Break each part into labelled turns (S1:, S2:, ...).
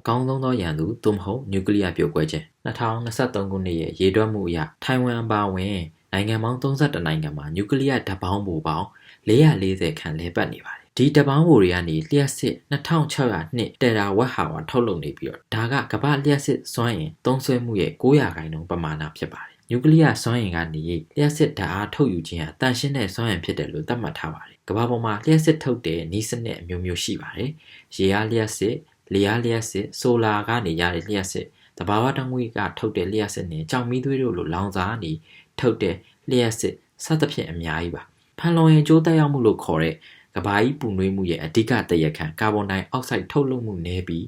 S1: အကောင်းဆုံးသောရန်သူသို့မဟုတ်နျူကလ িয়ার ပြိုကွဲခြင်း2023ခုနှစ်ရဲ့ရေတွက်မှုအရထိုင်ဝမ်အပါအဝင်နိုင်ငံပေါင်း32နိုင်ငံမှာနျူကလ িয়ারဓာတ်ပေါင်းပိုပေါင်း440ခန့်လဲပတ်နေပါတယ်ဒီတပေါင်းပိုတွေကနေလျှက်စစ်2600နှစ်တရာဝက်ဟာဝါထုတ်လုပ်နေပြီးတော့ဒါကကမ္ဘာလျှက်စစ်စွမ်းအင်သုံးစွဲမှုရဲ့900ခိုင်နှုန်းပမာဏဖြစ်ပါတယ်နျူကလ িয়ার စွမ်းအင်ကနေလျှက်စစ်ဓာတ်အားထုတ်ယူခြင်းဟာတန်ရှင်းတဲ့စွမ်းအင်ဖြစ်တယ်လို့သတ်မှတ်ထားပါတယ်ကမ္ဘာပေါ်မှာလျှက်စစ်ထုတ်တဲ့နည်းစနစ်အမျိုးမျိုးရှိပါတယ်ရေအားလျှက်စစ် လေအားလျှက်စစ်ဆိုလာကနေရတဲ့လျှက်စစ်တဘာဝတငွေကထုတ်တဲ့လျှက်စစ်နဲ့ကြောင်မီးသွေးတို့လိုလောင်စာကနေထုတ်တဲ့လျှက်စစ်စသဖြင့်အများကြီးပါဖန်လုံရင်ကျိုးတက်ရောက်မှုလို့ခေါ်တဲ့ကဘာကြီးပူနွေးမှုရဲ့အဓိကတရခံကာဗွန်ဒိုင်အောက်ဆိုက်ထုတ်လွှတ်မှုနည်းပြီး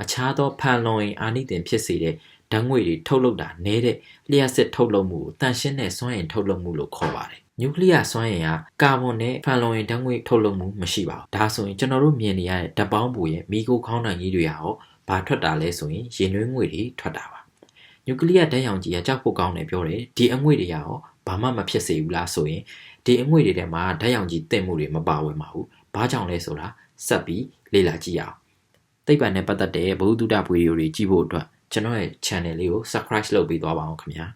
S1: အခြားသောဖန်လုံရင်အာနိသင်ဖြစ်စေတဲ့ ဓာတ်ငွေတွေထုတ်လုပ်တာနည်းတဲ့လျှက်စစ်ထုတ်လုပ်မှုကိုတန်ရှင်းတဲ့စွမ်းအင်ထုတ်လုပ်မှုလို့ခေါ်ပါတယ်နျူကလ িয়ার စွမ်းအင်ကကာဗွန်နဲ့ဖန်လုံရင်ဓာတ်ငွေထုတ်လုပ်မှုမရှိပါဘူးဒါဆိုရင်ကျွန်တော်တို့မြင်နေရတဲ့ဓာတ်ပေါင်းပူရဲ့မိခိုးခေါင်းတိုင်ကြီးတွေဟာရောဘာထွက်တာလဲဆိုရင်ရေနွေးငွေတွေထွက်တာပါနျူကလ িয়ার ဓာတ်ရောင်ကြီးကကြောက်ဖို့ကောင်းတယ်ပြောတယ်ဒီအငွေ့တွေရောဘာမှမဖြစ်စေဘူးလားဆိုရင်ဒီအငွေ့တွေထဲမှာဓာတ်ရောင်ကြီးတင်မှုတွေမပါဝင်ပါဘူးဘာကြောင့်လဲဆိုတာဆက်ပြီးလေ့လာကြည့်အောင်သိပ္ပံနဲ့ပတ်သက်တဲ့ဘုဒ္ဓဗီဒီယိုတွေကြည့်ဖို့အတွက် ကျွန်တော်ရဲ့ channel လေးကို subscribe လုပ်ပေးသွားပါအောင်ခင်ဗျာ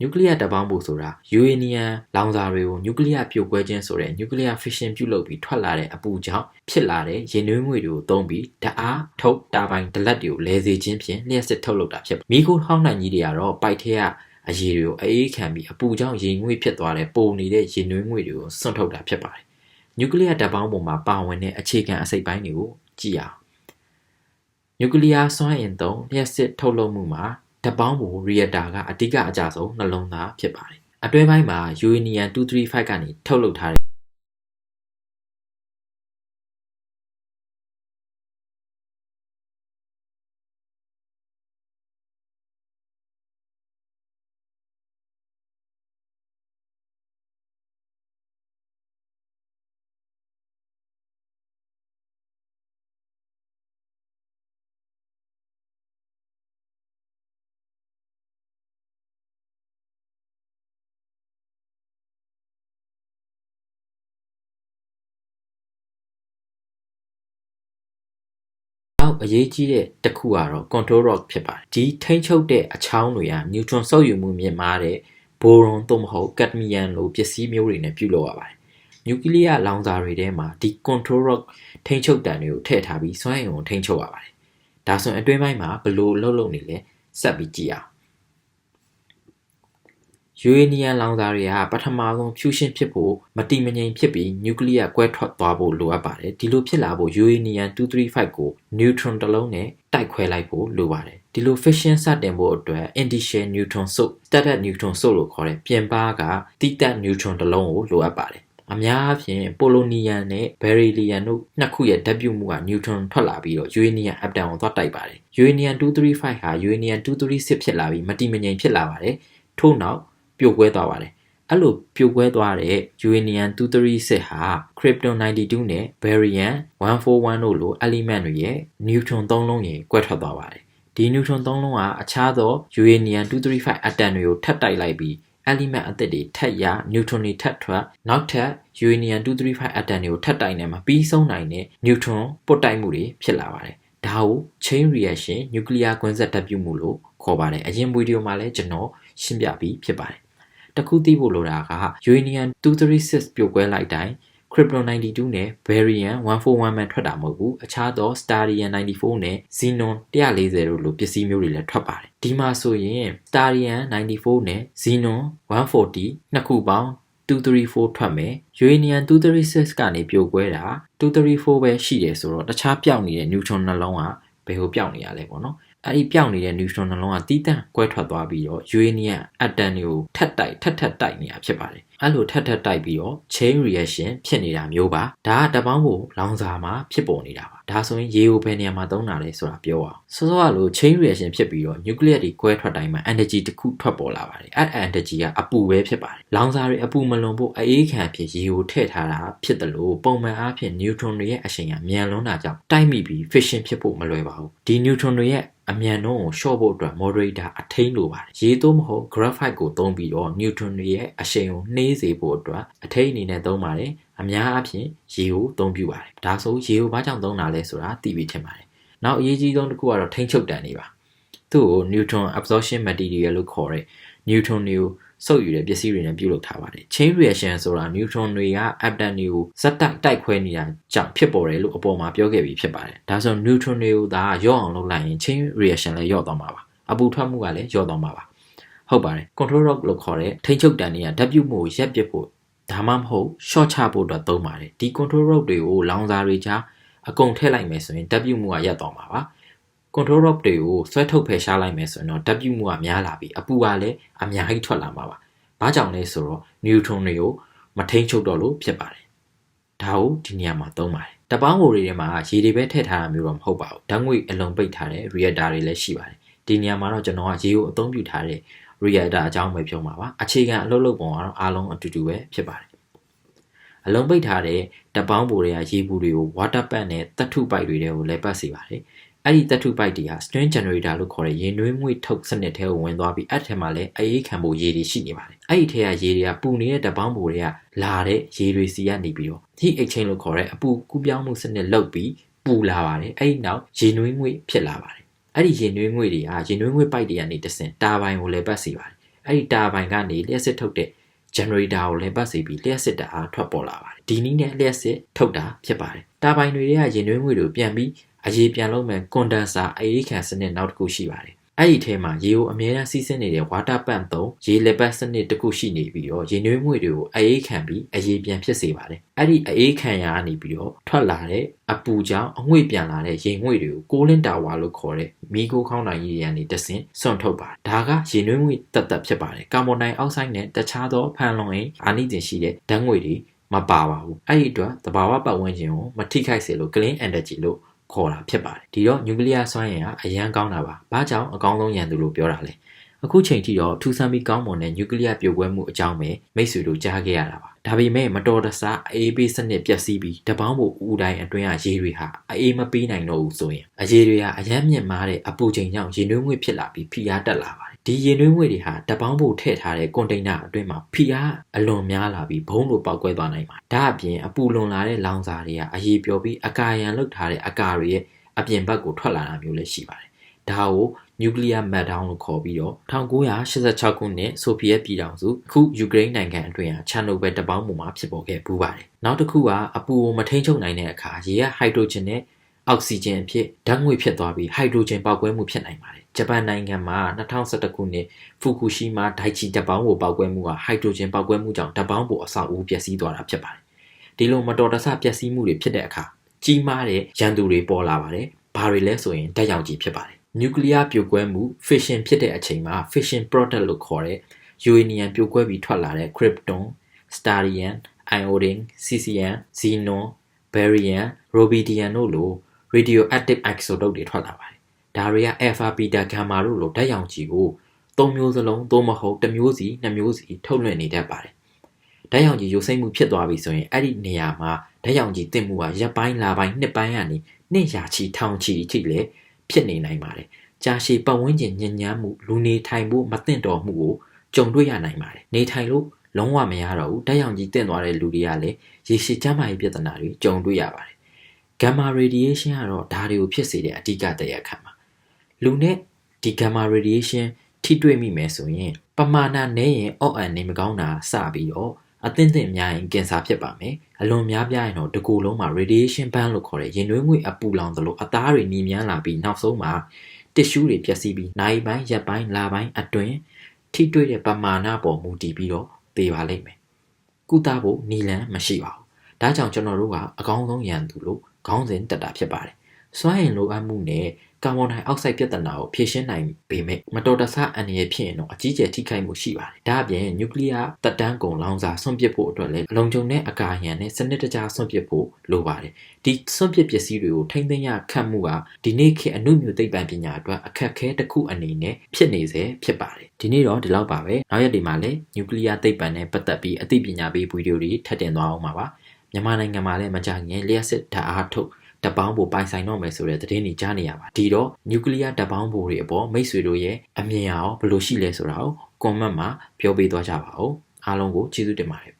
S1: နျူကလ িয়ার တပေါင်းဖို့ဆိုတာယူရေနီယံလောင်စာတွေကိုနျူကလ িয়ার ပြိုကွဲခြင်းဆိုတဲ့နျူကလ িয়ার fission ပြုလုပ်ပြီးထွက်လာတဲ့အပူကြောင့်ဖြစ်လာတဲ့ရေနွေးငွေတွေကိုသုံးပြီးဓာတ်အားထုတ်တာပိုင်ဒလက်တွေကိုလဲစေခြင်းဖြင့်လျှက်စစ်ထုတ်လုပ်တာဖြစ်မီးခိုးဟောင်းနိုင်ကြီးတွေကတော့ပိုက်ထဲကအရေတွေကိုအေးခံပြီးအပူကြောင့်ရေငွေ့ဖြစ်သွားတဲ့ပုံနေတဲ့ရေနွေးငွေတွေကိုစွန့်ထုတ်တာဖြစ်ပါတယ်နျူကလ িয়ার ဓာတ်ပေါင်းပုံမှာပါဝင်တဲ့အခြေခံအစိတ်ပိုင်းတွေကိုကြည့်အောင် နျူကလ িয়ার စွမ်းအင်သုံးလျှက်စစ်ထုတ်လုပ်မှုမှာဓာတ်ပေါင်းပုံ reactor ကအဓိကအကြဆုံးနှလုံးသားဖြစ်ပါတယ်အတွဲပိုင်းမှာ uranium 235ကနေထုတ်လုပ်ထားတဲ့ နောက်အရေးကြီးတဲ့တစ်ခုကတော့ control rod ဖြစ်ပါတယ်ဒီထိန်းချုပ်တဲ့အချောင်းတွေကနျူထရွန်စုပ်ယူမှုမြင့်မားတဲ့ဘိုရွန်သို့မဟုတ်ကက်ဒမီယမ်လိုပစ္စည်းမျိုးတွေနဲ့ပြုလုပ်ရပါတယ်နျူကလ িয়ার လောင်စာတွေထဲမှာဒီ control rod ထိန်းချုပ်တံတွေကိုထည့်ထားပြီးစွမ်းအင်ကိုထိန်းချုပ်ရပါတယ်ဒါဆိုရင်အတွင်းပိုင်းမှာဘယ်လိုလှုပ်လှုပ်နေလဲဆက်ပြီးကြည့်အောင် ယူရေနီယံလောင်စာတွေကပထမဆုံးဖြူရှင်ဖြစ်ဖို့မတိမငြိမ်ဖြစ်ပြီးနျူကလ িয়ার ကွဲထွက်သွားဖို့လိုအပ်ပါတယ်ဒီလိုဖြစ်လာဖို့ယူရေနီယံ235ကိုနျူထရွန်တစ်လုံးနဲ့တိုက်ခွဲလိုက်ဖို့လိုပါတယ်ဒီလို fission စတင်ဖို့အတွက် initial neutron source started neutron source လို့ခေါ်တဲ့ပြင်ပကတိတက် neutron တစ်လုံးကိုလိုအပ်ပါတယ်အများအားဖြင့်ပိုလိုနီယမ်နဲ့ဘယ်ရီလီယမ်တို့နှစ်ခုရဲ့ဓာတ်ပြုမှုကနျူထရွန်ထွက်လာပြီးတော့ယူရေနီယံအပ်တန်ကိုသွားတိုက်ပါတယ်ယူရေနီယံ235ဟာယူရေနီယံ236ဖြစ်လာပြီးမတိမငြိမ်ဖြစ်လာပါတယ်ထို့နောက် ပြိုကွဲသွားပါတယ်အဲ့လိုပြိုကွဲသွားတဲ့ uranium 236ဟာ krypton 92နဲ့ barium 141တို့လို element တွေရဲ့ neutron 3လုံးရင်ကွဲထွက်သွားပါတယ်ဒီ neutron 3လုံးကအခြားသော uranium 235 atom တွေကိုထပ်တိုက်လိုက်ပြီး element အသစ်တွေထပ်ရ neutron တွေထပ်ထွက်နောက်ထပ် uranium 235 atom တွေကိုထပ်တိုက်နေမှာပြီးဆုံးနိုင်တဲ့ neutron ပုတ်တိုက်မှုတွေဖြစ်လာပါတယ်ဒါကို chain reaction nuclear ကွင်းဆက်ဓာတ်ပြုမှုလို့ခေါ်ပါတယ်အရင်ဗီဒီယိုမှာလည်းကျွန်တော်ရှင်းပြပြီးဖြစ်ပါတယ် တခုသိဖို့လိုတာက uranium 236ပြိုကွဲလိုက်တိုင်း Krypton 92နဲ့ Barium 141မှထွက်တာမဟုတ်ဘူးအခြားသော Starium 94နဲ့ Xenon 140တို့လိုပစ္စည်းမျိုးတွေလည်းထွက်ပါတယ်ဒီမှာဆိုရင် Starium 94နဲ့ Xenon 140နှစ်ခုပေါင်း234ထွက်မယ် uranium 236ကနေပြိုကွဲတာ234ပဲရှိတယ်ဆိုတော့တခြားပြောင်းနေတဲ့ neutron နှလုံးကဘယ်ကိုပြောင်းနေရလဲပေါ့နော် အဲ့ဒီပြောင်းနေတဲ့ neutron နှလုံးကတီးတန့်ကွဲထွက်သွားပြီးတော့ uranium atom တွေကိုထပ်တိုက်ထပ်ထပ်တိုက်နေတာဖြစ်ပါတယ်အဲ့လိုထပ်ထပ်တိုက်ပြီးတော့ chain reaction ဖြစ်နေတာမျိုးပါဒါကတပေါင်းကိုလောင်စာမှာဖြစ်ပေါ်နေတာပါဒါဆိုရင်ရေကိုဘယ်နေရာမှာသုံးတာလဲဆိုတာပြောအောင်စောစောကလို chain reaction ဖြစ်ပြီးတော့ nuclear တွေကွဲထွက်တိုင်းမှာ energy တစ်ခုထွက်ပေါ်လာပါတယ်အဲ့ energy ကအပူပဲဖြစ်ပါတယ်လောင်စာတွေအပူမလွန်ဖို့အေးခံဖြစ်ရေကိုထည့်ထားတာဖြစ်တယ်လို့ပုံမှန်အားဖြင့် neutron တွေရဲ့အရှိန်ကမြန်လွန်းတာကြောင့်တိုက်မိပြီး fission ဖြစ်ဖို့မလွယ်ပါဘူးဒီ neutron တွေရဲ့ အမြန်နှုန်းကိုလျှော့ဖို့အတွက် moderator အထိန်းလိုပါတယ်။ရေသို့မဟုတ် graphite ကိုသုံးပြီးတော့ neutron တွေရဲ့အရှိန်ကိုနှေးစေဖို့အတွက်အထိန်းအနေနဲ့သုံးပါတယ်။အများအားဖြင့်ရေကိုသုံးပြုပါတယ်။ဒါဆိုရေကိုဘာကြောင့်သုံးတာလဲဆိုတာသိပြီးထင်ပါတယ်နောက်အရေးကြီးဆုံးတစ်ခုကတော့ထိန်းချုပ်တန်နေပါသူ့ကို neutron absorption material လို့ခေါ်တဲ့ neutron တွေကို စုပ်ယူတဲ့ပစ္စည်းတွေနဲ့ပြုလုပ်ထားပါတယ် chain reaction ဆိုတာ neutron တွေက atom တွေကိုဇက်တိုက်တိုက်ခွဲနေတာကြောင့်ဖြစ်ပေါ်တယ်လို့အပေါ်မှာပြောခဲ့ပြီးဖြစ်ပါတယ်ဒါဆို neutron တွေကိုဒါရော့အောင်လုပ်လိုက်ရင် chain reaction လည်းရော့သွားမှာပါအပူထွက်မှုကလည်းရော့သွားမှာပါဟုတ်ပါတယ် control rock လို့ခေါ်တဲ့ထိန်းချုပ်တန်တွေကဓာတ်ပြုမှုကိုရက်ပစ်ဖို့ဒါမှမဟုတ် short ချဖို့အတွက်သုံးပါတယ်ဒီ control rock တွေကိုလောင်စာတွေကြားအကုန်ထည့်လိုက်မယ်ဆိုရင်ဓာတ်ပြုမှုကရပ်သွားမှာပါ control rock တွေကိုဆွဲထုတ်ဖယ်ရှားလိုက်မယ်ဆိုရင်တော့ဓာတ်ပြုမှုကများလာပြီးအပူကလည်းအများကြီးထွက်လာမှာပါ။ဘာကြောင့်လဲဆိုတော့ neutron တွေကိုမထိန်ချုပ်တော့လို့ဖြစ်ပါတယ်။ဒါကိုဒီနေရာမှာသုံးပါတယ်။တပေါင်းကိုတွေထဲမှာရေတွေပဲထည့်ထားတာမျိုးတော့မဟုတ်ပါဘူး။ဓာတ်ငွေအလုံးပိတ်ထားတဲ့ reactor တွေလည်းရှိပါတယ်။ဒီနေရာမှာတော့ကျွန်တော်ကရေကိုအသုံးပြုထားတဲ့ reactor အကြောင်းပဲပြောမှာပါ။အခြေခံအလုပ်လုပ်ပုံကတော့အားလုံးအတူတူပဲဖြစ်ပါတယ်။အလုံးပိတ်ထားတဲ့တပေါင်းပိုတွေကရေဘူးတွေကို water pump နဲ့တတ်ထုပိုက်တွေထဲကိုလဲပတ်စေပါတယ်။ အဲ့ဒီတထုပိုက်တွေဟာ string generator လို့ခေါ်တဲ့ရေနွေးငွေ့ထုတ်စနစ်ထဲကိုဝင်သွားပြီးအဲ့ထဲမှာလည်းအေးခံဖို့ရေတွေရှိနေပါတယ်အဲ့ဒီထဲကရေတွေကပူနေတဲ့တပေါင်းပူတွေကလာတဲ့ရေတွေစီကနေပြီးတော့ heat exchange လို့ခေါ်တဲ့အပူကူးပြောင်းမှုစနစ်လုပ်ပြီးပူလာပါတယ်အဲ့ဒီနောက်ရေနွေးငွေ့ဖြစ်လာပါတယ်အဲ့ဒီရေနွေးငွေ့တွေကရေနွေးငွေ့ပိုက်တွေကနေတဆင်တာဘိုင်ကိုလည်းပတ်စီပါတယ်အဲ့ဒီတာဘိုင်ကနေလျှက်စစ်ထုတ်တဲ့ generator ကိုလည်းပတ်စီပြီးလျှက်စစ်တအားထွက်ပေါ်လာပါတယ်ဒီနည်းနဲ့လျှက်စစ်ထုတ်တာဖြစ်ပါတယ်တာဘိုင်တွေကရေနွေးငွေ့တွေကိုပြန်ပြီး အရေးပြန်လုံးမဲ့ကွန်ဒန်ဆာအရေးခံစနစ်နောက်တစ်ခုရှိပါတယ်။အဲ့ဒီထဲမှာရေကိုအမြဲတမ်းစီးဆင်းနေတဲ့ water pump သုံးရေလက်ပတ်စနစ်တစ်ခုရှိနေပြီးတော့ရေနွေးငွေ့တွေကိုအရေးခံပြီးအရေးပြန်ဖြစ်စေပါတယ်။အဲ့ဒီအရေးခံရာကနေပြီးတော့ထွက်လာတဲ့အပူကြောင့်အငွေ့ပြန်လာတဲ့ရေငွေ့တွေကိုကိုလင်းတာဝါလို့ခေါ်တဲ့မီးကိုခေါင်းတိုင်ကြီးတွေကနေတဆင့်စွန့်ထုတ်ပါတယ်။ဒါကရေနွေးငွေ့တက်တက်ဖြစ်ပါတယ်။ကာဗွန်ဒိုင်အောက်ဆိုက်နဲ့တခြားသောဖန်လုံအိမ်အာနိသင်ရှိတဲ့ဓာတ်ငွေ့တွေမပါပါဘူး။အဲ့ဒီအတွက်သဘာဝပတ်ဝန်းကျင်ကိုမထိခိုက်စေလို့ clean energy လို့ ခေါ်တာဖြစ်ပါတယ်ဒီတော့နျူကလ িয়ার စွမ်းအင်ကအရန်ကောင်းတာပါဘာကြောင့်အကောင်းဆုံးရန်သူလို့ပြောတာလဲအခုချိန်ထိတော့ထူဆန်းပြီးကောင်းမွန်တဲ့နျူကလ িয়ার ပြိုကွဲမှုအကြောင်းပဲမိတ်ဆွေတို့ကြားခဲ့ရတာပါဒါပေမဲ့မတော်တဆအေးပေးစနစ်ပျက်စီးပြီးတပေါင်းဖို့ဦးတိုင်းအတွင်းကရေတွေဟာအေးမပေးနိုင်တော့ဘူးဆိုရင်အရေတွေကအရန်မြင့်မားတဲ့အပူချိန်ကြောင့်ရေနွေးငွေ့ဖြစ်လာပြီးဖိအားတက်လာပါတယ် ဒီရေနွေးငွေ့တွေဟာတပေါင်းဖို့ထည့်ထားတဲ့ကွန်တိန်နာအတွင်းမှာဖိအားအလွန်များလာပြီးဘုံလိုပေါက်ကွဲသွားနိုင်ပါတယ်ဒါအပြင်အပူလွန်လာတဲ့လောင်စာတွေကအရေပျော်ပြီးအကာရန်လုတ်ထားတဲ့အကာတွေရဲ့အပြင်ဘက်ကိုထွက်လာတာမျိုးလည်းရှိပါတယ်။ဒါကို nuclear meltdown လို့ခေါ်ပြီးတော့1986ခုနှစ်ဆိုဗီယက်ပြည်ထောင်စုအခုယူကရိန်းနိုင်ငံအတွင်းဟာချာနိုဘယ်တပေါင်းပုံမှာဖြစ်ပေါ်ခဲ့ပူးပါတယ်။နောက်တစ်ခုကအပူကိုမထိန်ချုပ်နိုင်တဲ့အခါရေကဟိုက်ဒရိုဂျင်နဲ့ အောက်ဆီဂျင်အဖြစ်ဓာတ်ငွေ့ဖြစ်သွားပြီးဟိုက်ဒရိုဂျင်ပေါက်ကွဲမှုဖြစ်နိုင်ပါတယ်။ဂျပန်နိုင်ငံမှာ2011ခုနှစ်ဖူကူရှီမာဒိုင်ချီဓာတ်ပေါင်းကိုပေါက်ကွဲမှုကဟိုက်ဒရိုဂျင်ပေါက်ကွဲမှုကြောင့်ဓာတ်ပေါင်းပေါ်အဆောက်အဦပျက်စီးသွားတာဖြစ်ပါတယ်။ဒီလိုမတော်တဆပျက်စီးမှုတွေဖြစ်တဲ့အခါကြီးမားတဲ့ရန်သူတွေပေါ်လာပါတယ်ဘာတွေလဲဆိုရင်ဓာတ်ရောင်ခြည်ဖြစ်ပါတယ်နျူကလ িয়ার ပြိုကွဲမှု fission ဖြစ်တဲ့အချိန်မှာ fission product လို့ခေါ်တဲ့ uranium ပြိုကွဲပြီးထွက်လာတဲ့ krypton, strontium, iodine, cesium, xenon, barium, rubidium တို့လို radioactive isotope တွေထွက်လာပါတယ်ဒါတွေက alpha beta gamma တို့လိုဓာတ်ရောင်ခြည်ကိုသုံးမျိုးစလုံးသို့မဟုတ်တစ်မျိုးစီနှစ်မျိုးစီထုတ်လွှင့်နေတတ်ပါတယ်ဓာတ်ရောင်ခြည်ရုပ်စိမ့်မှုဖြစ်သွားပြီဆိုရင်အဲ့ဒီနေရာမှာဓာတ်ရောင်ခြည်တင့်မှုကရပ်ပိုင်းလာပိုင်းနှစ်ပိုင်းကနေနှစ်ရာချီထောင်ချီအထိလည်းဖြစ်နေနိုင်ပါတယ်။ကြာရှည်ပတ်ဝန်းကျင်ညဉ့်ညမ်းမှုလူနေထိုင်ဖို့မသင့်တော်မှုကိုကြုံတွေ့ရနိုင်ပါတယ်။နေထိုင်လို့လုံးဝမရတော့ဘူး။တက်ရောင်ကြီးတင့်သွားတဲ့လူတွေကလည်းရေရှည်ကျန်းမာရေးပြဿနာတွေကြုံတွေ့ရပါတယ်။ gamma radiation ကတော့ဒါတွေကိုဖြစ်စေတဲ့အဓိကတရားခံပါ။လူနဲ့ဒီ gamma radiation ထိတွေ့မိမယ်ဆိုရင်ပမာဏနဲ့ရင်အော့အန်နေမကောင်းတာစပြီးတော့အသင့်သင့်များရင်ကင်ဆာဖြစ်ပါမယ်အလွန်များပြားရင်တော့တကူလုံးမှာ radiation ban လို့ခေါ်တဲ့ရင်သွေးငွေ့အပူလောင်သလိုအသားတွေနီမြန်းလာပြီးနောက်ဆုံးမှာတစ်ရှူးတွေပျက်စီးပြီးနိုင်ပိုင်းရက်ပိုင်းလပိုင်းအတွင်းထိတွေ့တဲ့ပမာဏပေါ်မူတည်ပြီးတော့သေပါလိမ့်မယ်ကုသဖို့နီလန်မရှိပါဘူးဒါကြောင့်ကျွန်တော်တို့ကအကောင်းဆုံးရန်သူလို့ ခေါင်းစဉ်တက်တာဖြစ်ပါတယ်စွမ်းအင်လိုအပ်မှုနဲ့ကာဗွန်ဒိုင်အောက်ဆိုက်ပြဿနာကိုဖြေရှင်းနိုင်ပေမဲ့မတော်တဆအန္တရာယ်ဖြစ်ရင်တော့အကြီးကျယ်ထိခိုက်မှုရှိပါတယ်။ဒါအပြင်နျူကလ িয়ার တပ်တန်းကုန်လောင်စာဆွန့်ပစ်ဖို့အတွက်လည်းအလုံးစုံနဲ့အကာအရန်နဲ့စနစ်တကျဆွန့်ပစ်ဖို့လိုပါတယ်။ဒီဆွန့်ပစ်ပစ္စည်းတွေကိုထိမ့်သိမ်းရခတ်မှုကဒီနေ့ခေတ်အမှုမျိုးသိပ္ပံပညာအတွက်အခက်အခဲတစ်ခုအနေနဲ့ဖြစ်နေစေဖြစ်ပါတယ်။ဒီနေ့တော့ဒီလောက်ပါပဲ။နောက်ရက်ဒီမှာလည်းနျူကလ িয়ার သိပ္ပံနဲ့ပတ်သက်ပြီးအသိပညာပေးဗီဒီယိုတွေထပ်တင်သွားအောင်ပါပါ။ မြန်မာနိုင်ငံမှာလည်းမကြခင်လျှက်စစ်ဓာတ်အားထုတ်ဓပေါင်းပိုပိုင်ဆိုင်တော့မယ်ဆိုတဲ့သတင်းတွေကြားနေရပါဒီတော့နျူကလ িয়ার ဓပေါင်းပိုတွေအပေါ်မိတ်ဆွေတို့ရဲ့အမြင်အောင်ဘယ်လိုရှိလဲဆိုတာကိုကွန်မန့်မှာပြောပေးသွားကြပါဦးအားလုံးကိုကျေးဇူးတင်ပါတယ်